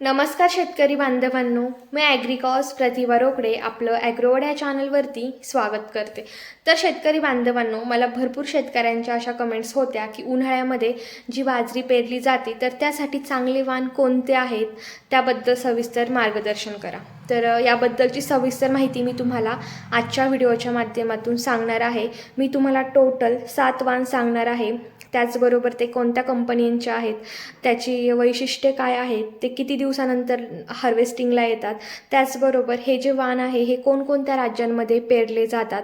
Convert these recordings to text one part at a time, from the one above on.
नमस्कार शेतकरी बांधवांनो मी ॲग्रिकॉस प्रतिभा रोकडे आपलं ॲग्रोवड या चॅनलवरती स्वागत करते. तर शेतकरी बांधवांनो मला भरपूर शेतकऱ्यांच्या अशा कमेंट्स होत्या की उन्हाळ्यामध्ये जी बाजरी पेरली जाते तर त्यासाठी चांगले वाण कोणते आहेत? त्याबद्दल सविस्तर मार्गदर्शन करा. तर याबद्दलची सविस्तर माहिती मी तुम्हाला आजच्या व्हिडिओच्या माध्यमातून सांगणार आहे. मी तुम्हाला टोटल सात वाण सांगणार आहे. त्याचबरोबर ते कोणत्या कंपनींच्या आहेत? त्याची वैशिष्ट्ये काय आहेत? ते किती दिवसानंतर हार्वेस्टिंगला येतात? त्याचबरोबर हे जे वाण आहे हे कोणकोणत्या राज्यांमध्ये पेरले जातात?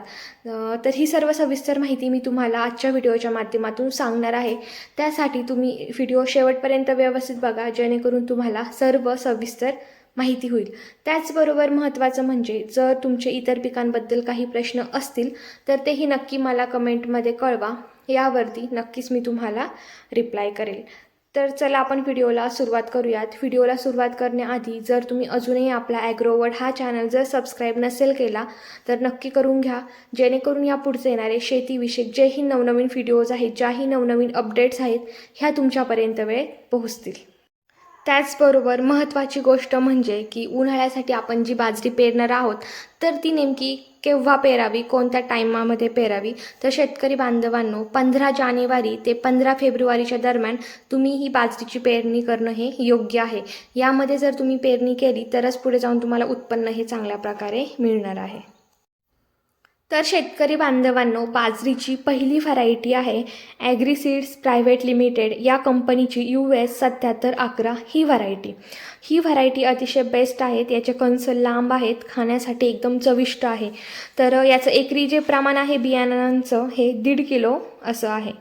तर ही सर्व सविस्तर माहिती मी तुम्हाला आजच्या व्हिडिओच्या माध्यमातून सांगणार आहे. त्यासाठी तुम्ही व्हिडिओ शेवटपर्यंत व्यवस्थित बघा जेणेकरून तुम्हाला सर्व सविस्तर माहिती होईल. त्याचबरोबर महत्त्वाचं म्हणजे जर तुमचे इतर पिकांबद्दल काही प्रश्न असतील तर तेही नक्की मला कमेंटमध्ये कळवा. यावरती नक्कीच मी तुम्हाला रिप्लाय करेल. तर चला आपण व्हिडिओला सुरुवात करूयात. व्हिडिओला सुरुवात करण्याआधी जर तुम्ही अजूनही आपला ॲग्रोवर्ड हा चॅनल जर सबस्क्राईब नसेल केला तर नक्की करून घ्या. जेणेकरून या पुढचे येणारे शेतीविषयक जेही नवनवीन व्हिडिओज आहेत ज्याही नवनवीन अपडेट्स आहेत ह्या तुमच्यापर्यंत वेळ पोहोचतील. त्याचबरोबर महत्त्वाची गोष्ट म्हणजे की उन्हाळ्यासाठी आपण जी बाजरी पेरणार आहोत तर ती नेमकी केव्हा पेरावी कोणत्या टायमामध्ये पेरावी? तर शेतकरी बांधवांनो पंधरा जानेवारी ते पंधरा फेब्रुवारीच्या दरम्यान तुम्ही ही बाजरीची पेरणी करणं हे योग्य आहे. यामध्ये जर तुम्ही पेरणी केली तरच पुढे जाऊन तुम्हाला उत्पन्न हे चांगल्या प्रकारे मिळणार आहे. तर शेतकरी बांधवांनो बाजरीची पहिली व्हरायटी आहे ॲग्रीसीड्स प्रायव्हेट लिमिटेड या कंपनीची यू एस सत्याहत्तर अकरा ही व्हरायटी ही व्हरायटी अतिशय बेस्ट आहेत. याचे कंस लांब आहेत. खाण्यासाठी एकदम चविष्ट आहे. तर याचं एकरी जे प्रमाण आहे बियाणांचं हे दीड किलो असं आहे.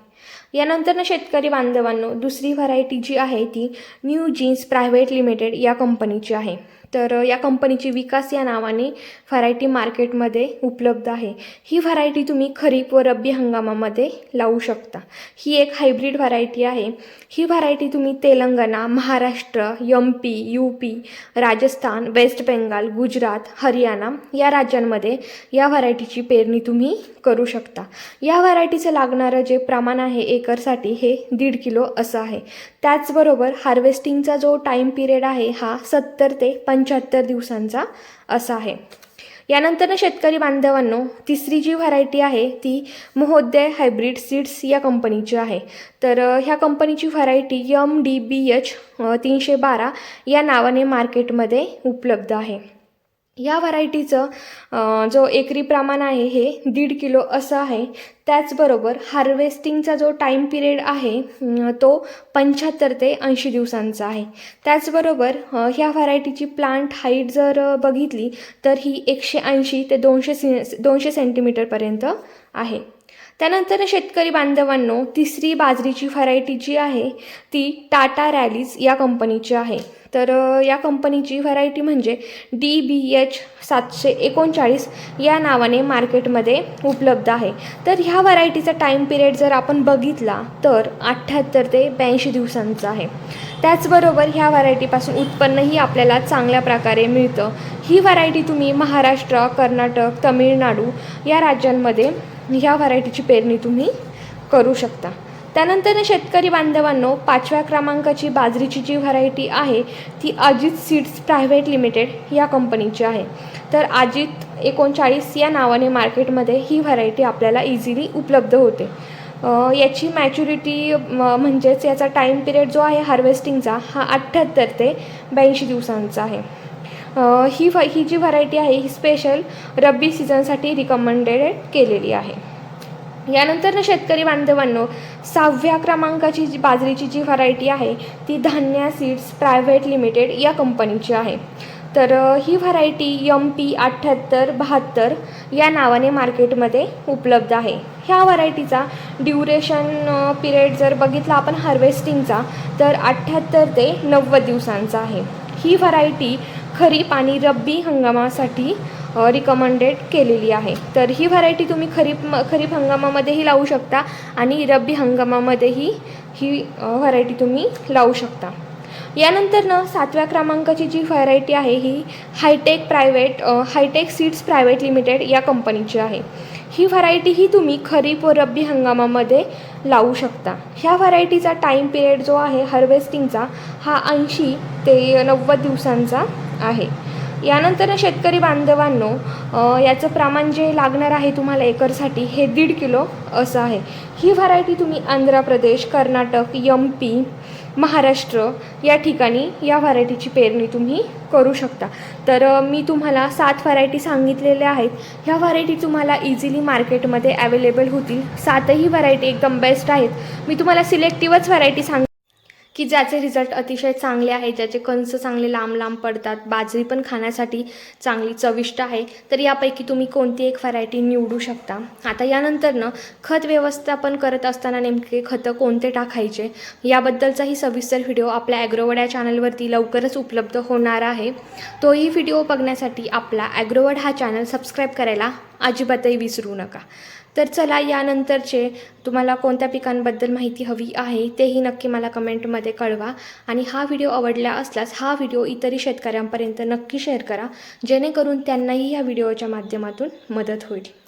यानंतर शेतकरी बांधवांनो दुसरी व्हरायटी जी आहे ती न्यू जीन्स प्रायव्हेट लिमिटेड या कंपनीची आहे. तर या कंपनीची विकास या नावाने व्हरायटी मार्केटमध्ये उपलब्ध आहे. ही व्हरायटी तुम्ही खरीप व रब्बी हंगामामध्ये लावू शकता. ही एक हायब्रिड व्हरायटी आहे. ही व्हरायटी तुम्ही Telangana Maharashtra M P U P Rajasthan west Bengal Gujarat Haryana या राज्यांमध्ये या व्हरायटीची पेरणी तुम्ही करू शकता. या व्हरायटीचं लागणारं जे प्रमाण आहे एकरसाठी हे दीड किलो असं आहे. त्याचबरोबर हार्वेस्टिंगचा जो टाईम पिरियड आहे हा सत्तर ते पंच्याहत्तर दिवसांचा असा आहे. यानंतर शेतकरी बांधवांनो तिसरी जी व्हरायटी आहे ती महोदय हायब्रिड सीड्स या कंपनीची आहे. तर ह्या कंपनीची variety M D B H तीनशे बारा या नावाने मार्केटमध्ये उपलब्ध आहे. या व्हरायटीचं जो एकरी प्रमाण आहे हे दीड किलो असं आहे. त्याचबरोबर हार्वेस्टिंगचा जो टाईम पिरियड आहे तो पंच्याहत्तर ते ऐंशी दिवसांचा आहे. त्याचबरोबर ह्या व्हरायटीची प्लांट हाईट जर बघितली तर ही एकशे ऐंशी ते दोनशे से दोनशे सेंटीमीटरपर्यंत आहे. त्यानंतर शेतकरी बांधवांनो तिसरी बाजरीची व्हरायटी जी आहे ती टाटा रॅलीज या कंपनीची आहे. तर या कंपनीची व्हरायटी म्हणजे डी बी एच सातशे एकोणचाळीस या नावाने मार्केटमध्ये उपलब्ध आहे. तर ह्या व्हरायटीचा टाईम पिरियड जर आपण बघितला तर अठ्ठ्याहत्तर ते ब्याऐंशी दिवसांचा आहे. त्याचबरोबर ह्या व्हरायटीपासून उत्पन्नही आपल्याला चांगल्या प्रकारे मिळतं. ही व्हरायटी तुम्ही महाराष्ट्र कर्नाटक तमिळनाडू या राज्यांमध्ये ह्या व्हरायटीची पेरणी तुम्ही करू शकता. त्यानंतर शेतकरी बांधवांनो पाचव्या क्रमांकाची बाजरीची जी व्हरायटी आहे ती अजित सीड्स प्रायव्हेट लिमिटेड या कंपनीची आहे. तर अजित एकोणचाळीस या नावाने मार्केटमध्ये ही व्हरायटी आपल्याला इझिली उपलब्ध होते. याची मॅच्युरिटी म्हणजेच याचा टाईम पिरियड जो आहे हार्वेस्टिंगचा हा अठ्ठ्याहत्तर ते ब्याऐंशी दिवसांचा आहे. ही व ही जी व्हरायटी आहे ही स्पेशल रब्बी सीझनसाठी रिकमेंडेड केलेली आहे. यानंतर शेतकरी बांधवांनो सहाव्या क्रमांकाची जी बाजरीची जी व्हरायटी आहे ती धान्या सीड्स प्रायव्हेट लिमिटेड या कंपनीची आहे. तर ही व्हरायटी यम पी अठ्ठ्याहत्तर बहात्तर या नावाने मार्केटमध्ये उपलब्ध आहे. ह्या व्हरायटीचा ड्युरेशन पिरियड जर बघितला आपण हार्वेस्टिंगचा तर अठ्ठ्याहत्तर ते नव्वद दिवसांचा आहे. ही व्हरायटी खरीप आणि रब्बी हंगामासाठी रिकमेंडेड केलेली आहे. तर ही व्हरायटी तुम्ही खरीप म खरीप हंगामामध्येही लावू शकता आणि रब्बी हंगामामध्येही ही व्हरायटी तुम्ही लावू शकता. यानंतर ना सातव्या क्रमांकाची जी व्हरायटी आहे ही hitech private hitech seeds private limited या कंपनीची आहे. ही व्हरायटी ही तुम्ही खरीप व रब्बी हंगामामध्ये लावू शकता. ह्या व्हरायटीचा टाईम पिरियड जो आहे हार्वेस्टिंगचा हा ऐंशी ते नव्वद दिवसांचा आहे. यानंतर शेतकरी बांधवांनो याचं प्रमाण जे लागणार आहे तुम्हाला एकरसाठी हे दीड किलो असं आहे. ही व्हरायटी तुम्ही आंध्र प्रदेश कर्नाटक यम पी महाराष्ट्र या ठिकाणी या व्हरायटीची पेरणी तुम्ही करू शकता. तर मी तुम्हाला सात व्हरायटी सांगितलेल्या आहेत. ह्या व्हरायटी तुम्हाला इझिली मार्केटमध्ये अवेलेबल होतील. सातही व्हरायटी एकदम बेस्ट आहेत. मी तुम्हाला सिलेक्टिवच व्हरायटी सांग की ज्याचे रिझल्ट अतिशय चांगले आहे ज्याचे कंस चांगले लांब लांब पडतात बाजरी पण खाण्यासाठी चांगली चविष्ट आहे तर यापैकी तुम्ही कोणती एक व्हरायटी निवडू शकता? आता यानंतरनं खत व्यवस्थापन करत असताना नेमके खतं कोणते टाकायचे? याबद्दलचाही सविस्तर व्हिडिओ आपल्या ॲग्रोवड या चॅनलवरती लवकरच उपलब्ध होणार आहे. तोही व्हिडिओ बघण्यासाठी आपला ॲग्रोवड हा चॅनल सबस्क्राईब करायला अजिबातही विसरू नका. तर चला यानंतरचे तुम्हाला कोणत्या पिकांबद्दल माहिती हवी आहे तेही नक्की मला कमेंटमध्ये कळवा. आणि हा व्हिडिओ आवडला असल्यास हा व्हिडिओ इतरही शेतकऱ्यांपर्यंत नक्की शेअर करा जेणेकरून त्यांनाही या व्हिडिओच्या माध्यमातून मदत होईल.